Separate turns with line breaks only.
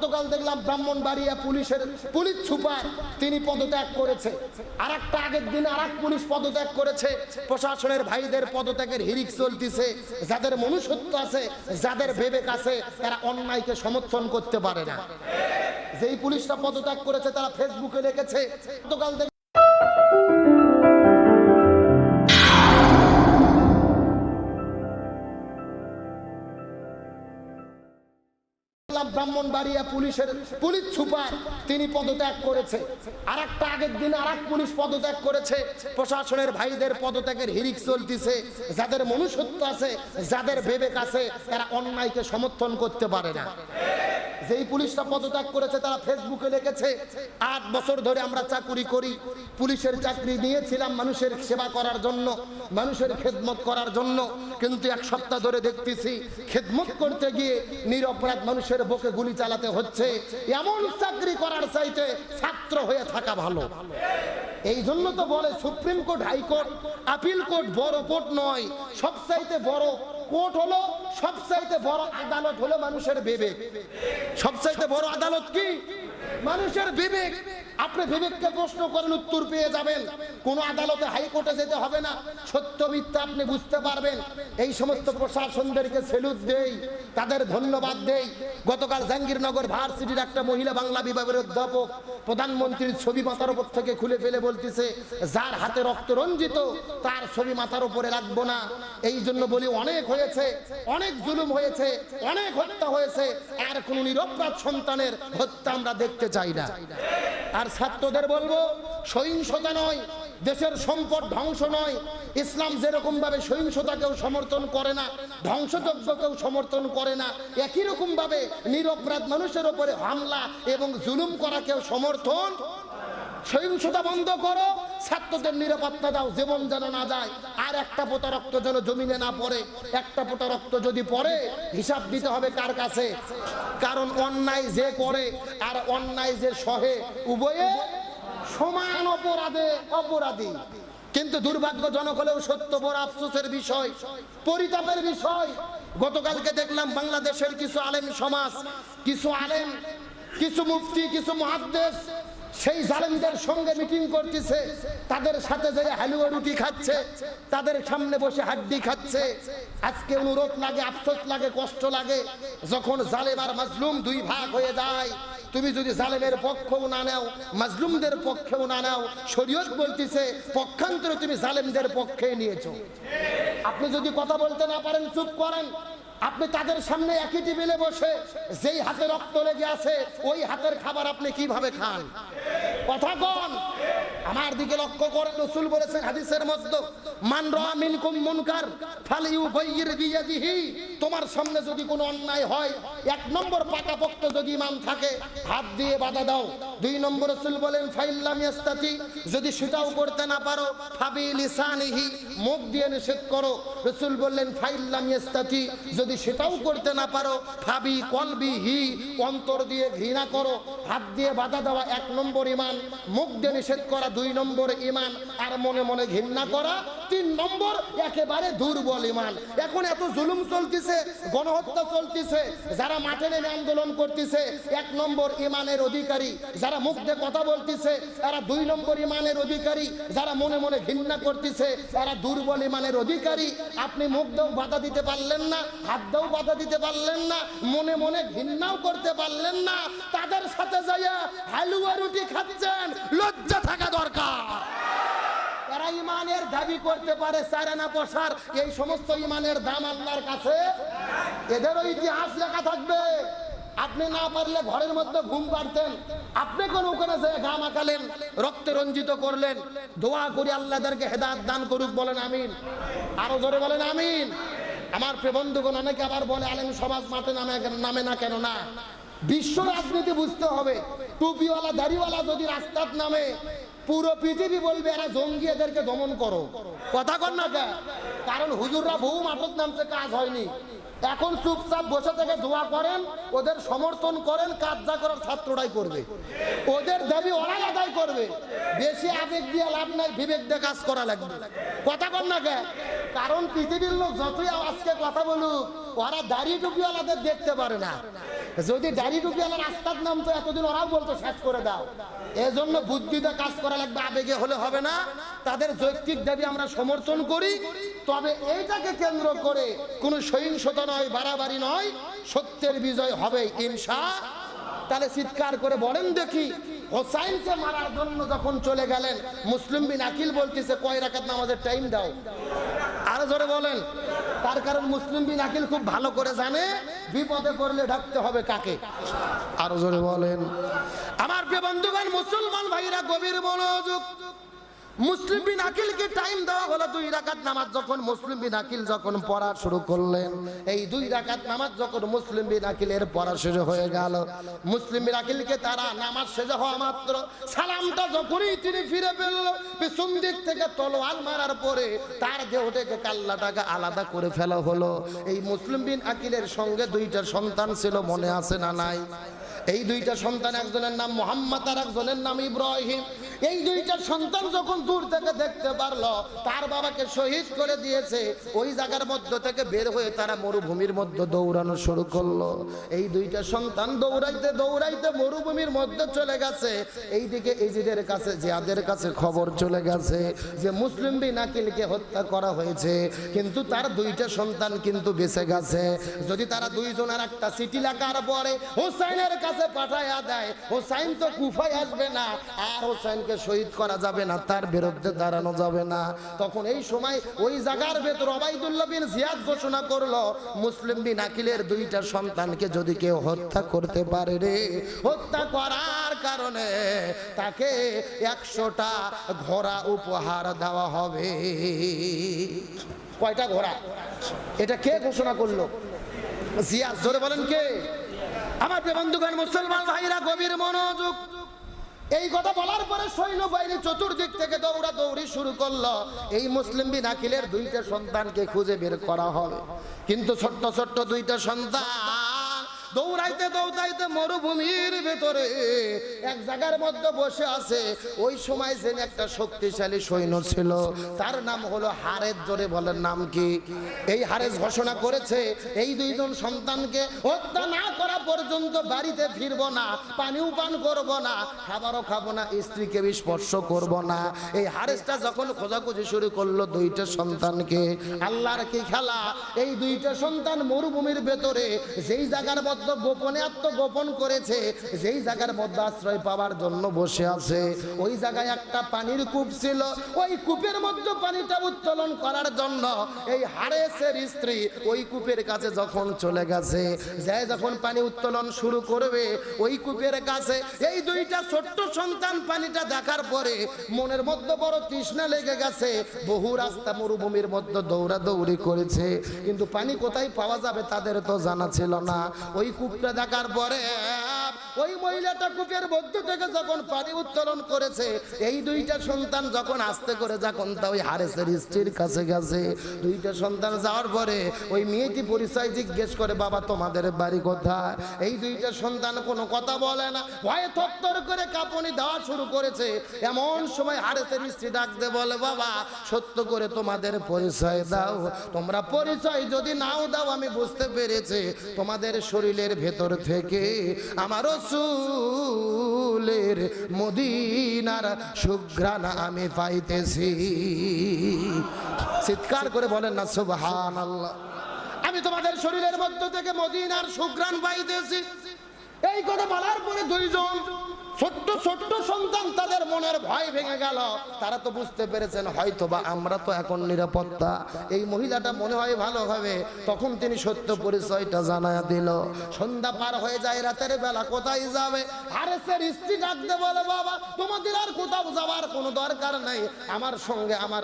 গতকাল দেখলাম ব্রাহ্মণবাড়িয়া পুলিশের পুলিশ সুপার, তিনি পদত্যাগ করেছে। আর একটা আগের দিন আর এক পুলিশ পদত্যাগ করেছে। প্রশাসনের ভাইদের পদত্যাগের হিরিক চলতিছে। যাদের মনুষ্যত্ব আছে, যাদের বিবেক আছে, তারা অন্যায়কে সমর্থন করতে পারে না। যেই পুলিশটা পদত্যাগ করেছে, তারা ফেসবুকে লিখেছে গতকাল ব্রাহ্মণবাড়িয়া পুলিশের পুলিশ সুপার তিনি পদত্যাগ করেছে। আর একটা আগের দিন আর এক পুলিশ পদত্যাগ করেছে। প্রশাসনের ভাইদের পদত্যাগের হিরিক চলতিছে। যাদের মনুষ্যত্ব আছে, যাদের বিবেক আছে, তারা অন্যায়কে সমর্থন করতে পারে না। যেই পুলিশটা পদত্যাগ করেছে, তারা ফেসবুকে লিখেছে, আট বছর ধরে আমরা চাকুরি করি। পুলিশের চাকরি নিয়েছিলাম মানুষের সেবা করার জন্য, মানুষের খেদমত করার জন্য। কিন্তু এক সপ্তাহ ধরে দেখতেছি, খেদমত করতে গিয়ে নিরপরাধ মানুষের বুকে গুলি চালাতে হচ্ছে, এমন চাকরি করার চাইতে ছাত্র হয়ে থাকা ভালো। এই জন্য তো বলে supreme court high court appeal court বড় কোর্ট নয় সব চাইতে বড় কোর্ট হলো, সবচাইতে বড় আদালত হলো মানুষের বিবেক। সবচাইতে বড় আদালত কি? মানুষের বিবেক। আপনি বিবেককে প্রশ্ন করেন, উত্তর পেয়ে যাবেন। কোন আদালতে হাইকোর্টে যেতে হবে না। সত্য মিথ্যা আপনি বুঝতে পারবেন। এই সমস্ত প্রশাসনদেরকে সেলুট দেই, তাদের ধন্যবাদ দেই। গতকাল জাহাঙ্গীরনগর ভার্সিটির একটা মহিলা বাংলা বিভাগের অধ্যাপক প্রধানমন্ত্রীর ছবি মাথার উপর থেকে খুলে ফেলে বলতেছে, যার হাতে রক্ত রঞ্জিত, তার ছবি মাথার উপরে রাখব না। এই জন্য বলি, অনেক হয়েছে, অনেক জুলুম হয়েছে, অনেক হত্যা হয়েছে। আর কোন নিরপরাধ সন্তানের হত্যা আমরা দেখতে চাই না। আর ছাত্রদের বলব, সহিংসতা নয়, দেশের সম্পদ ধ্বংস নয়, ইসলাম যেরকম ভাবে সহিংসতাকেও সমর্থন করে না, ধ্বংসযজ্ঞকেও সমর্থন করে না, একই রকম ভাবে নিরপরাধ মানুষের উপরে হামলা এবং জুলুম করাকেও সমর্থন সহিংসতা বন্ধ করো, ছাত্রদের নিরাপত্তা দাও, জীবন যেন না যায়। আর একটা পোতা রক্ত যেন জমিনে না পড়ে, একটা পোতা রক্ত যদি পড়ে, হিসাব দিতে হবে কার কাছে? কারণ অন্যায় যে করে, আর অন্যায় যে সহে, উভয়ে সমান অপরাধে অপরাধী। কিন্তু দুর্ভাগ্যজনক হলেও সত্য বড় আফসোসের বিষয়, পরিতাপের বিষয়। গতকালকে দেখলাম বাংলাদেশের কিছু আলেম সমাজ, কিছু আলেম, কিছু মুফতি, কিছু মহাদ্দেশ সেই জালেমদের সঙ্গে মিটিং করতেছে, তাদের সাথে যে হালুয়া রুটি খাচ্ছে, তাদের সামনে বসে হাড্ডি খাচ্ছে। আজকে অনুরোধ লাগে, আফসোস লাগে, কষ্ট লাগে। যখন জালেম আর মাজলুম দুই ভাগ হয়ে যায়, তুমি যদি জালেমের পক্ষেও না নাও, মাজলুমদের পক্ষেও না নাও, শরীয়ত বলতেছে, পক্ষান্তরে তুমি জালেমদের পক্ষে নিয়েছো। আপনি যদি কথা বলতে না পারেন, চুপ করেন। আপনি তাদের সামনে একই টেবিলে বসে যেই হাতে রক্ত লেগে আছে, ওই হাতের খাবার আপনি কীভাবে খান? কথা কন। আমার দিকে লক্ষ্য করেন রসুল বলেছেন হাদিসের মধ্যে, মান রা মিনকুম মুনকার বিয়াদিহি তোমার সামনে যদি কোনো অন্যায় হয়, এক নম্বর পাকাপোক্ত যদি থাকে, হাত দিয়ে বাধা দাও। দুই নম্বর রসুল বলেন, ফাইল্লাম ইয়াস্তাতি যদি সেটাও করতে না পারো, ফাবি লিসানিহি, মুখ দিয়ে নিষেধ করো। রসুল বললেন, ফাইল্লাম ইয়াস্তাতি যদি সেটাও করতে না পারো, ফাবি কলবিহি, অন্তর দিয়ে ঘৃণা করো। হাত দিয়ে বাধা দেওয়া এক নম্বর ইমান মুখ দিয়ে নিষেধ করা দুই নম্বর ইমান আর মনে মনে ঘৃণা করা তিন নম্বর একেবারে দুর্বল ইমান। এখন এত জুলুম চলতেছে, গণহত্যা চলতেছে, যারা মাঠে নেমে আন্দোলন করতেছে, এক নম্বর ইমানের অধিকারী, যারা মুখ কথা বলতেছে, তারা দুই নম্বর ইমানের অধিকারী, যারা মনে মনে ঘৃণা করতেছে, তারা দুর্বল ইমানের অধিকারী। আপনি মুখ দিয়েও বাধা দিতে পারলেন না, হাত দিয়েও বাধা দিতে পারলেন না, মনে মনে ঘৃণাও করতে পারলেন না। তাদের সাথে যাইয়া হালুয়া রুটি খাচ্ছেন, লজ্জা থাকা দরকার। ইমানের দাবি করতে পারে চারানা পশার এই সমস্ত ইমানের দাম আল্লাহর কাছে? এদেরও ইতিহাস লেখা থাকবে। আপনি না পারলে ঘরের মধ্যে ঘুম পারতেন আপনি কোন ওখানে যে গা মাখালেন রক্তে রঞ্জিত করলেন। দোয়া করি আল্লাহদেরকে হেদায়ত দান করুক, বলেন আমিন। আরও জোরে বলেন আমিন। আমার প্রিয় বন্ধুগণ, অনেকে আবার বলে, আলেম সমাজ মাঠে নামে নামে না কেন না? বিশ্ব রাজনীতি বুঝতে হবে। টুপিওয়ালা, দাড়িওয়ালা যদি রাস্তার নামে পুরো পৃথিবী বলবে, এরা জঙ্গি, এদেরকে দমন করো। কথা কর না কে? কারণ হুজুররা বহু মাঠত নামছে, কাজ হয়নি। এখন চুপচাপ বসে থেকে দোয়া করেন, ওদের সমর্থন করেন, কাজ যা করার ছাত্ররাই করবে। ওদের দাবি ওরাই আদায় করবে। বেশি আবেগ দিয়ে লাভ নাই, বিবেক দিয়ে কাজ করা লাগবে। কথা কর না কে কারণ পৃথিবীর লোক যতই আজকে কথা বলুক, ওরা দাড়ি টুপিওয়ালাদের দেখতে পারে না। যদি দাড়ি টুপি আমার রাস্তার নাম তো এতদিন ওরাও বলতো, শেষ করে দাও। এজন্য বুদ্ধিতে কাজ করা লাগবে, আবেগে হলে হবে না। তাদের যৌক্তিক দাবি আমরা সমর্থন করি। তবে এইটাকে কেন্দ্র করে কোনো সহিংসতা নয়, বাড়াবাড়ি নয়, সত্যের বিজয় হবে, ইনশা। তাহলে চিৎকার করে বলেন দেখি, হোসাইনকে মারার জন্য যখন চলে গেলেন, মুসলিম বিন আকিল বলতেছে, কয় রাকাত নামাজের টাইম দাও? আরও জোরে বলেন তার কারণ মুসলিম বিন আকিল খুব ভালো করে জানে, বিপদে পড়লে ঢাকতে হবে কাকে? আরও জোরে বলেন। আমার প্রিয় বন্ধুগণ, মুসলমান ভাইরা, গভীর মনোযোগ মুসলিম বিন আকিলকে টাইম দেওয়া হলো দুই রাকাত নামাজ যখন মুসলিম বিন আকিল যখন পড়া শুরু করলেন, এই দুই রাকাত নামাজ যখন মুসলিম বিন আকিলের পড়া শেষ হয়ে গেল, মুসলিম বিন আকিলকে তারা নামাজ শেষ হওয়া মাত্র সালামটা যখনই তিনি ফিরে পেল, পিছন দিক থেকে তলোয়াল মারার পরে তার দেহ থেকে কাল্লাটাকে আলাদা করে ফেলা হলো। এই মুসলিম বিন আকিলের সঙ্গে দুইটা সন্তান ছিল, মনে আছে না নাই? এই দুইটা সন্তান একজনের নাম মোহাম্মদ আর একজনের নাম ইব্রাহিম। এই দুইটা সন্তান যখন দূর থেকে দেখতে পারল, তার বাবাকে শহীদ করে দিয়েছে, ওই জায়গার মধ্য থেকে বের হয়ে তারা মরুভূমির মধ্যে দৌড়ানো শুরু করল। এই দুইটা সন্তান দৌড়াইতে দৌড়াইতে মরুভূমির মধ্যে চলে গেছে। এইদিকে ইজিদের কাছে, জিয়াদের কাছে খবর চলে গেছে যে মুসলিম বিন আকিলকে হত্যা করা হয়েছে। কিন্তু তার দুইটা সন্তান কিন্তু বেঁচে গেছে। যদি তারা দুইজন আর একটা সিটি লেখার পরে হোসাইনের কাছে পাঠাইয়া দেয়, হোসাইন তো কুফায় আসবে না। আর হোসাইনকে শহীদ করা যাবে না, তার বিরুদ্ধে দাঁড়ানো যাবে না। তখন এই সময় ওই জায়গার ভেতর অবাইদুল্লাহ বিন জিয়াদ ঘোষণা করল, মুসলিম বিন আকিলের দুইটা সন্তানকে যদি কেউ হত্যা করতে পারে রে, হত্যা করার কারণে তাকে একশোটা ঘোড়া উপহার দেওয়া হবে। কয়টা ঘোড়া? এটা কে ঘোষণা করল? জিয়াদ, জোরে বলেন কে? আমার বন্ধুগণ, মুসলমান ভাইরা, গভীর মনোযোগ এই কথা বলার পরে সৈন্য বাইরে চতুর্দিক থেকে দৌড়া দৌড়ি শুরু করল। এই মুসলিম বিন আকিলের দুইটা সন্তানকে খুঁজে বের করা হবে কিন্তু ছোট্ট ছোট্ট দুইটা সন্তান দৌড়াইতে দৌড়াইতে মরুভূমির ভেতরে এক জায়গার মধ্যে বসে আছে। ওই সময় যেন একটা শক্তিশালী সৈন্য ছিল। তার নাম হলো হারেজ, জোরে বলেন নাম কি? এই হারেজ ঘোষণা করেছে, এই দুইজন সন্তানকে হত্যা না করা পর্যন্ত বাড়িতে ফিরবো না, পানিও পান করব না, খাবারও খাব না, স্ত্রীকে স্পর্শ করব না। এই হারেসটা যখন খোঁজাখুঁজি শুরু করল দুইটা সন্তানকে, আল্লাহর কি খেলা? এই দুইটা সন্তান মরুভূমির ভেতরে, যেই জায়গার মধ্যে গোপনে আত্মগোপন করেছে, যেই জায়গার মধ্যে আশ্রয় পাওয়ার জন্য বসে আছে। ওই জায়গায় একটা পানির কূপ ছিল, ওই কূপের মধ্যে পানিটা উত্তোলন করার জন্য এই হারেসের স্ত্রী ওই কূপের কাছে যখন চলে গেছে, যে যখন পানি উত্তোলন শুরু করবে, ওই কূপের কাছে এই দুইটা ছোট্ট সন্তান পানিটা দেখার পরে মনের মধ্যে বড় তৃষ্ণা লেগে গেছে। বহু রাস্তা মরুভূমির মধ্যে দৌড়াদৌড়ি করেছে, কিন্তু পানি কোথায় পাওয়া যাবে তাদের তো জানা ছিল না। ওই কূপটা দেখার পরে ওই মহিলাটা কূপের মধ্য থেকে যখন পানি উত্তোলন করেছে, এই দুইটা সন্তান যখন আস্তে করে যখন তা ওই হারেসের স্ত্রীর কাছে গেছে, দুইটা সন্তান যাওয়ার পরে ওই মেয়েটি পরিচয় জিজ্ঞেস করে, বাবা, তোমাদের বাড়ি কোথায়? এই দুইটা সন্তান কোনো কথা বলে না, ভয়ে থরথর করে কাঁপুনি দেওয়া শুরু করেছে। এমন সময় হারেসের স্ত্রী ডাকতে বলে, বাবা, সত্য করে তোমাদের পরিচয় দাও। তোমরা পরিচয় যদি নাও দাও, আমি বুঝতে পেরেছি তোমাদের শরীরের ভেতর থেকে আমার রসুলের মদিনার সুঘ্রাণ আমি পাইতেছি। চিৎকার করে বলেন না সুবহান আল্লাহ আমি তোমাদের শরীরের মধ্য থেকে মদিনার সুঘ্রাণ পাইতেছি। এই কথা বলার পরে দুইজন ছোট্ট ছোট্ট সন্তান তাদের মনের ভয় ভেঙে গেল। তারা তো বুঝতে পেরেছেন হয়তো বা আমরা তো এখন নিরাপত্তা। এই মহিলাটা মনে হয় ভালো হবে। তখন তিনি সত্য পরিচয়টা জানায় দিল। সন্ধ্যা পার হয়ে যায়, রাতের বেলা কোথায় যাবে? হারেসের স্ত্রী ডাকতে বলে, বাবা, তোমাদের আর কোথাও যাওয়ার কোনো দরকার নাই। আমার সঙ্গে আমার